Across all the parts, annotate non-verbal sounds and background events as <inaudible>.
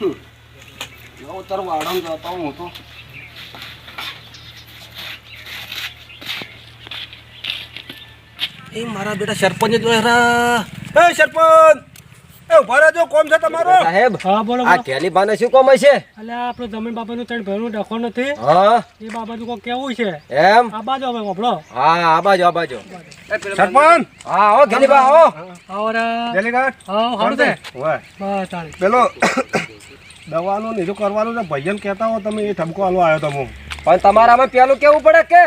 જાઉં તાર વાડામાં જતો હું તો. એ મારા બેટા સરપંચ જો એ સરપંચ! એ ઊભા રહેજો કોમ છે તમારો. સાહેબ હા બોલો આ ઢેલી બાને શું કોમ છે અલ્યા આપણો જમીન બાબાનું ત્રણ ભરનું ડખો નથી. હા. એ બાબાનું કોઈ કેવું છે? એમ? આ બાજુ હવે વપડો હા આ બાજુ આ બાજુ. સરપંચ! હા ઓ ઢેલી બા આવો આવરા ગાટ હા હારું છે? વાહ બસ ચાલે પેલો દવાનું નીચું કરવાનું ને ભજન કહેતા હો તમે એ ઠમકો આલો આવ્યો તમે. પણ તમારામાં પેલું કેવું પડે કે?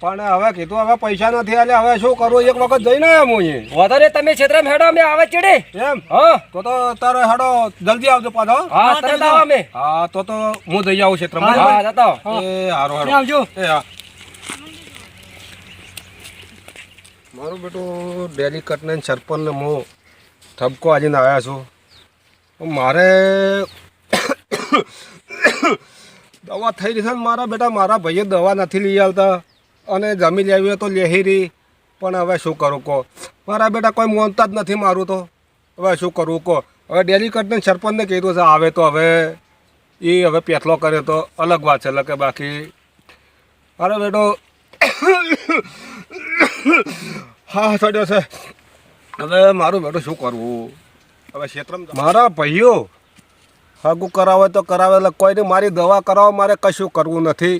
પણ હવે કીધું હવે પૈસા નથી આલે હવે શું કરું? એક વખત જઈને આવ્યો હું અહીં વધારે તમે ક્ષેત્રમાં હેડો અમે આવે ચડે. એમ? હા. તો તો તારે હેડો જલ્દી આવજો પાછો. હા તરત આવો અમે. હા તો તો હું જઈ આવું ક્ષેત્રમાં. હા જતા એ હારો હારો. આવજો. એ હા. મારું બેટું ડેલી કટને સરપંચને હું ઠપકો આજીને આવ્યા છું. મારે <coughs> દવા થઈ રહી છે મારા બેટા મારા ભાઈએ દવા નથી લઈ આવતા અને જમી લેવી તો લેહી પણ હવે શું કરું કહો? મારા બેટા કોઈ મોનતા જ નથી મારું તો. હવે શું કરવું કહો? હવે ડેલી કટને સરપંચને કીધું છે, આવે તો હવે. એ હવે પેથલો કરે તો અલગ વાત છે એટલે બાકી. અરે બેટો હા ચડ્યો છે. હવે મારું બેટું શું કરવું? હવે ક્ષેત્રમાં મારા ભાઈઓ હગું કરાવે તો કરાવે, એટલે કોઈને મારી દવા કરાવવા મારે કશું કરવું નથી.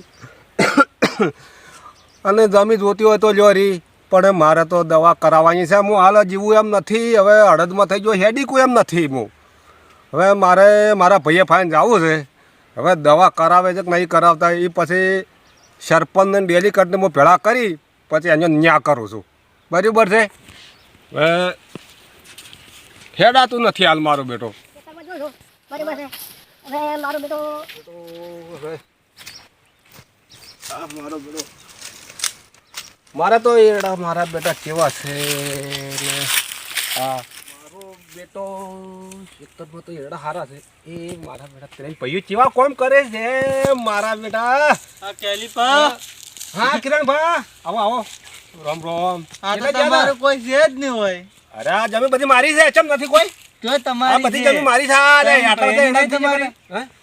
અને જમી જોતી હોય તો લ્યો રી. પણ મારે તો દવા કરાવવાની છે. હું હાલ જીવું એમ નથી. હવે હળદમાં થઈ ગયો હેડીકું એમ નથી હું. હવે મારે મારા ભાઈએ ફાઈન જવું છે. હવે દવા કરાવે છે કે નહીં કરાવતા એ પછી સરપંચને ડેલી કટને હું ભેળા કરી પછી એનો ન્યા કરું છું. બરાબર છે? હવે હેડાતું નથી હાલ બેટો. મારો બેટો મારો બેટો. મારે તો એડા મારા બેટા કેવા છે ને? આ મારો બેટો ખેતરમાં તો એડા હારા છે. એ મારા બેટા ત્રણ પૈયું કેવા કોમ કરે છે મારા બેટા? આ કેલીપા. હા કિરણ ભા આવો આવો. રામ રામ. આ તો તમારું? કોઈ છે જ નહીં હોય. અરે આ જમી બધી મારી છે ચમ નથી કોઈ? જો આ તમારી બધી છે. જમી મારી છે અરે આટલા તો તમારી.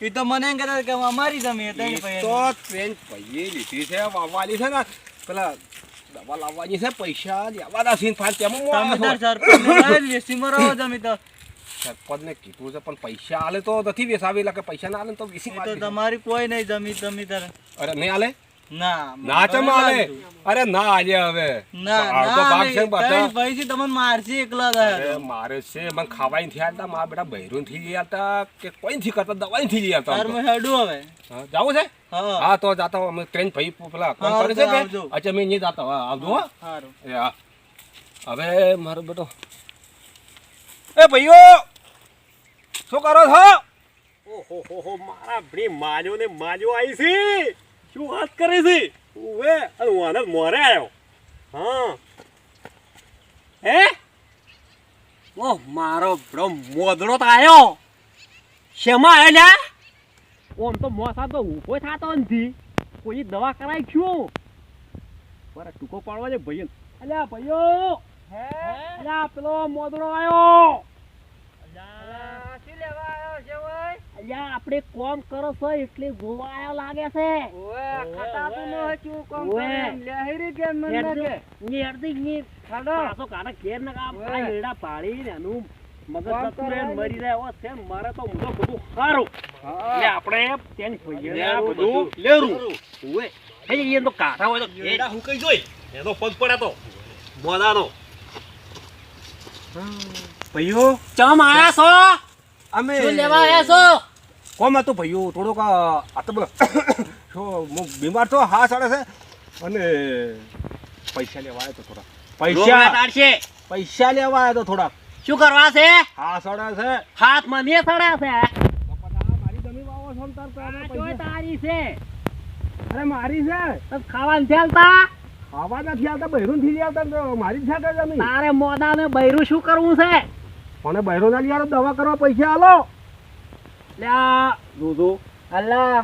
એ તો મને એમ કહેતા કે અમારી જમીન તો ત્રણ પૈયે લીધી છે વાવાલી છે ને. પેલા દવા લાવવાની છે પૈસા લેવાના છે તેમાં તમે તો સરપંચને કીધું છે પણ પૈસા આલે તો નથી વેસાવી એટલે પૈસા ના આલે તો વેસી તો તમારી કોઈ નહીં જમીન તમે તાર અરે નહીં આલે ના. અરે આલે હવે. તમને મારશે એકલા મારે છે મને ખાવાયથી આલતા મારા બેટા બૈરું થી લઈ આલતા કે કોઈ થી કરતા દવાઈ થી મેં હેડું હવે. જાવું છે? હા. હા તો જાતા અમે ટ્રેન ભાઈ પેલા કોણ કરે છે કે? અચ્છા મેં નહીં જાતા આવજો હો. સારું એ હા. હવે મારો બેટો. એ ભાઈઓ! શું કરો છો? ઓહો હો હો મારા ભણી માન્યો ને માજો આવી છે. શું વાત કરે છે? ઉવે અને હું મોરે આવ્યો હા. હે? ઓ મારો બ્રો મોદડો તો આવ્યો શેમાં આવ્યો લ્યા? ઓમ તો મોસા તો ઊભો થતો નથી. કોઈ દવા કરાય છું બરા ટૂંકો પાડવા છે ભાઈ અલ્યા ભાઈઓ. અલ્યા પેલો મોદડો આવ્યો અલ્યા આપણે કોમ કરો છો એટલે ગોવાયો લાગે છે. ઓએ ખાતા તો ન હચું કોમ કરે? લહેરી કે મન લાગે. ની હેડજી, ની ખાડો પાછો કાને કેર ના કામ. આ એડા પાડીને એનું મગજ જતું રહે મરી જાય. ઓ છે મારે તો મુજો બધું ખારો એટલે આપણે તેની ફોઈએ બધું. લેરું. ઓએ હે, એ તો કાઠા હોય તો હેડા હું કઈ જોઈ? એનો પગ પડ્યા તો. મોદાનો ભઈઓ ચમ આયા છો? અમે શું લેવા આવ્યા છો? કોમ હતું ભાઈઓ થોડોક આ આ તો બોલો શું હું બીમાર તો હા સડે છે. અને પૈસા લેવા આવ્યો તો થોડા પૈસા પૈસા લેવા આવ્યો તો થોડા શું કરવા છે? હા સડે છે. હાથ મને સડ્યા છે. મારી જમીન વાવો છો તાર તો તારી છે. અરે મારી છે? તમ ખાવાન ચાલતા આવા નથી આવતા બૈરું થી લઈ આવતા મારી જ છે કે જમીન? તારે મોદા ને બૈરું શું કરવું છે? મને બહેરો ના યાર દવા કરવા પૈસા આલો. લ્યા દૂધો. અલ્લા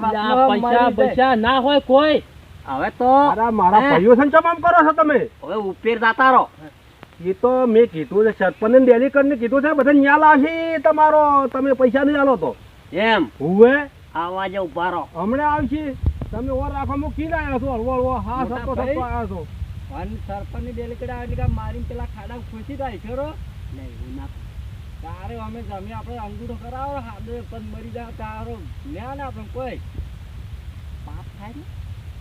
પૈસા પૈસા ના હોય કોઈ. હવે તો મારા ભાઈઓ છે ચમ આમ કરો છો તમે? હવે ઉપેર જાતા રહો એ તો મેં કીધું છે સરપંચ ને ડેલી કરીને કીધું છે બધા ન્યા લાવશે તમારો તમે પૈસા નહીં આલો તો. એમ? હુવે? આવા જે ઊભા રહો. હમણાં આવશે. તમે ઓર રાખો હું કી લાયા છો? હળવો હળવો હા. સપો આવ્યા છો. સરપંચની ડેલી આવે એટલે મારીને પેલા ખાડા ખોસી જાય ખરો? નહીં ના તારે અમે જમી આપણે અંગૂઠો કરાવો હાડે પણ મરી જાય તારો. જ્ઞાન આપણે કોઈ. પાપ થાય ને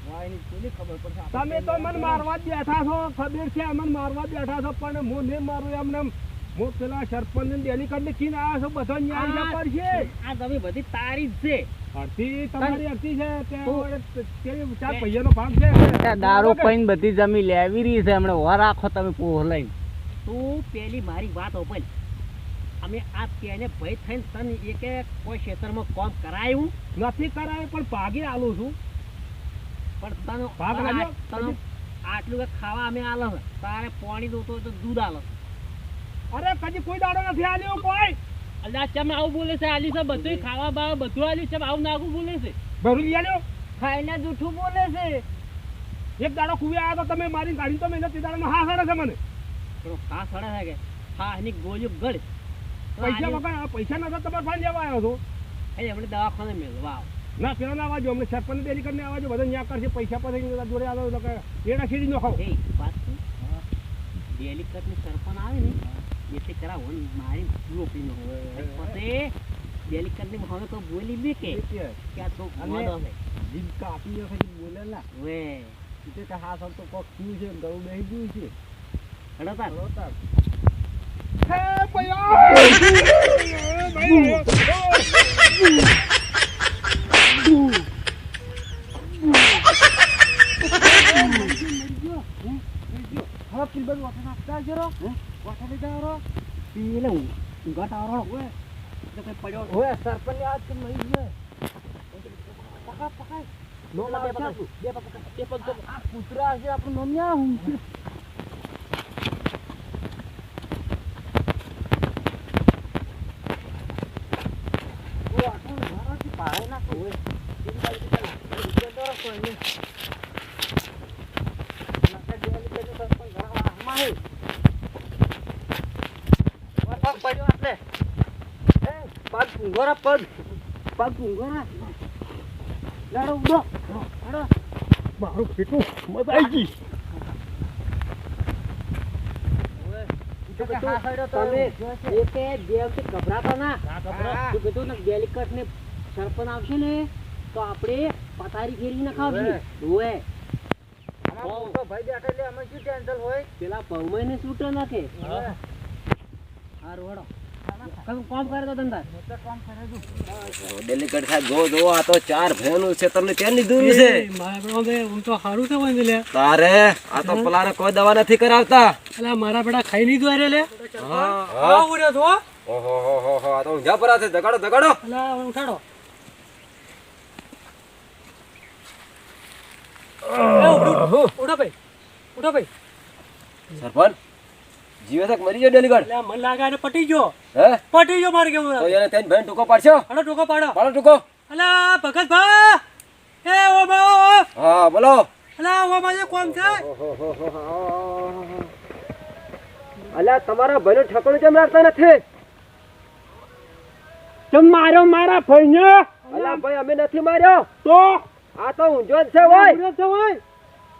વાય કોની ખબર પડશે? તમે તો મને મારવા જ બેઠા છો ખબર છે મને મારવા બેઠા છો પણ હું નહીં મારું એમને હું પેલા સરપંચ ને ડેલી કરીને કીને આવ્યા છો બધો ન્યાય પડશે આ તમે બધી તારી જ છે. અડધી તમારી અડધી છે તે તું- વડે તે ચાર પૈયાનો ભાગ છે. દારૂ પૈન બધી જમી લેવી રહી છે હમણાં વર આખો તમે પોહ લઈને. તું પેલી મારી વાત ઓપન. અમે આ તેને ભય થઈને તને એકે કોઈ ક્ષેત્રમાં કામ કરાયું નથી કરાયું પણ ભાગી આલું છું. પણ તને ભાગ તને આટલું કે ખાવા અમે આલે તારે પાણી દોતો તો દૂધ આલે અરે કદી કોઈ દાડો નથી આલ્યો કોઈ? અલ્યા ચમ આવું બોલે છે? આલી છે બધું ખાવા બાવા બધું આલ્યું? ચમ આવું નાખું બોલે છે? ભરું લઈ આલ્યો? ખાઈને જૂઠું બોલે છે. એક દાડો કુવે આવ્યા તો તમે મારી ગાડી તો મેં તે દાડો હા સડે છે મને. હા સડે છે કે? હા એની ગોળીઓ ગળ. પૈસા વગર પૈસા નતા તમારે ફાઈન લેવા આવ્યો છો એ અમને દવાખાને મેળવા આવો. ના પેલા ના આવજો અમને સરપંચ ડેલી કરીને આવજો બધા ન્યા કરશે પૈસા પાસે જોડે આવો તો કે એના ખીરી નો ખાવ એ વાત શું? કરીને સરપંચ આવે ને એટલે કરાવો ને મારી રોપીનો પછી ડેલિકટની હવે તો બોલી બી કે કે. આ તો અને- છે. જીભ કાપી પછી બોલેલા. વે એટલે કે હા સર તો કોક થયું છે ગળું બેસી ગયું છે. હડતા તાર. હે ભૈયા પેલે હું ઊંઘાટ આવરો વે તો કઈ પડ્યો ઓય સરપંચની આજ કેમ નહીં ગયો પકડ પકડ નો બે માર પકડ, છે બે પકડ, બે પકડ. આ કૂતરા છે આપણું નામ ન્યા હું પગ ઊંઘોરા પગ પગ ઊંઘોરા લાડો ઉડો લાડો મારું પીટું. મજા આવી ગઈ તમે એકે દેવથી ગભરાતા ના કીધું ને ડેલિકટ ને સરપંચ આવશે ને તો આપણે પથારી ફેરી નખાવશે ઓએ ભાઈ બેઠા એટલે અમે શું ટેન્શન હોય? પેલા પૌમાઈ ને છૂટો નાખે. છે. મારા બેટા હું સારું છે વંદ લે. તારે? આ તો પલાને કોઈ દવા નથી કરાવતા અલ્યા મારા બેટા ખાઈ લીધું અરે લે હા હા ઉડ્યો તો ઓહો હો હો હો આ તો ઊંઝા પરા છે જગાડો જગાડો અલ્યા હવે ઉઠાડો એ, ઉઠો, ઉઠો ભાઈ ઉઠો ભાઈ. સરપંચ જીવે તક મરી ગયો ડેલીકેટ અલ્યા મને લાગે આને પટી ગયો. હે? પટી ગયો મારે કેવું તો એને તેને ભેન ટૂંકો પાડશો? હડો ટોકો પાડો. પાડો ટૂંકો. અલ્યા ભગત ભા એ ઓ બા હા બોલો. અલ્યા ઓ માજે કોમ છે? અલ્યા તમારા ભાઈનો ઠકાણું કેમ રાખતા નથી? તમે માર્યો મારા ભાઈને? અલા ભાઈ અમે નથી માર્યો. તો? આ તો ઊંઝો જ છે ભાઈ. ઉડે છે ભાઈ.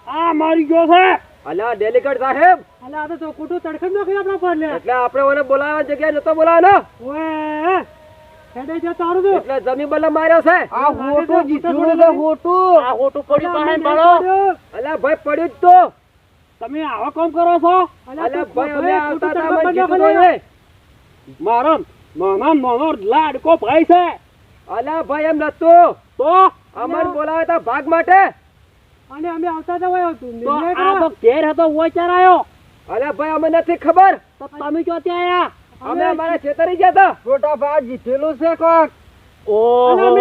આ મારી ગયો છે. અલ્યા ડેલિકેટ સાહેબ. અલા આ તો ચોકુટું તડખમ નાખી આપણા પર લે એટલે આપણે ઓને બોલાવવા જગ્યાએ નતો બોલાવવાનો. ઓએ હેડે જો તારું તો એટલે જમી બલ્લે માર્યો છે. આ હોટું જીત્યું છે હોટું. આ હોટું પડી પાસે પાડો અલા ભાઈ પડ્યું જ તો. તમે આવા કામ કરો છો? અલા ભાઈ અમે આવતા તા અમે જીતું નહીં. મારો નાના નાનો લાડકો ભાઈ છે. અલા ભાઈ એમ નતો. તો? અમર બોલાવે તા ભાગ માટે. અને અમે આવતા જ હોય તું તો આ તો ઘેર હતો ઓય ચરાયો અરે ભાઈ અમે નથી ખબર. તો તમે ક્યાંથી આયા અમે અમારા છેતરી ગયા હતા. મોટા ભાગ જીતેલું છે કોક અમને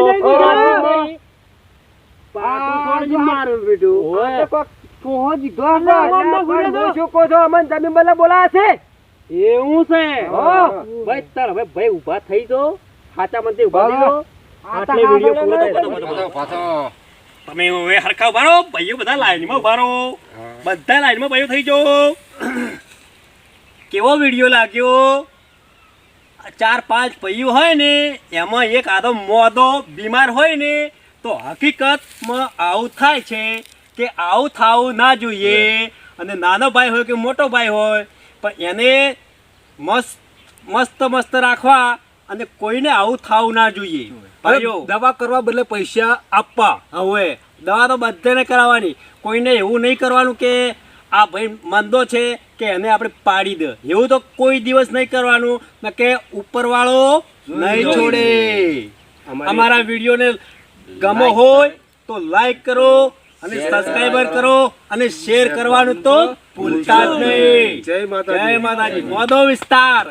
હા. ભાઈ તાર હવે ભાઈ ઊભા થઈ જો સાચા મંદિર ઊભા થઈ આટલે વીડિયો પૂરો પાછો તમે હવે હરખા ઊભા રહો ભાઈઓ બધા લાઈનમાં ઊભા રહો બધા લાઈનમાં ભાઈઓ થઈ જાઓ. <clears throat> કેવો વીડિયો લાગ્યો? ચાર પાંચ ભાઈઓ હોય ને એમાં એક આદો મોદો બીમાર હોય ને તો હકીકતમાં આવું થાય છે કે આવું થવું ના જોઈએ. અને નાનો ભાઈ હોય કે મોટો ભાઈ હોય પણ એને મસ્ત મસ્ત મસ્ત રાખવા અને કોઈને આવું થવું ના જોઈએ. ભાઈઓ. દવા કરવા બદલે પૈસા આપવા. હવે દવા તો બધાને કરાવવાની. કોઈને એવું નહીં કરવાનું કે આ ભાઈ મંદો છે કે એને આપણે પાડી દે. એવું તો કોઈ દિવસ નહીં કરવાનું. કે ઉપરવાળો નહીં છોડે. અમારા વિડીયોને ગમો હોય તો લાઈક કરો અને સબસ્ક્રાઈબર કરો. અને શેર કરવાનું તો ભૂલતા જ નહીં. જય માતાજી. જય માતાજી. મોદો વિસ્તાર.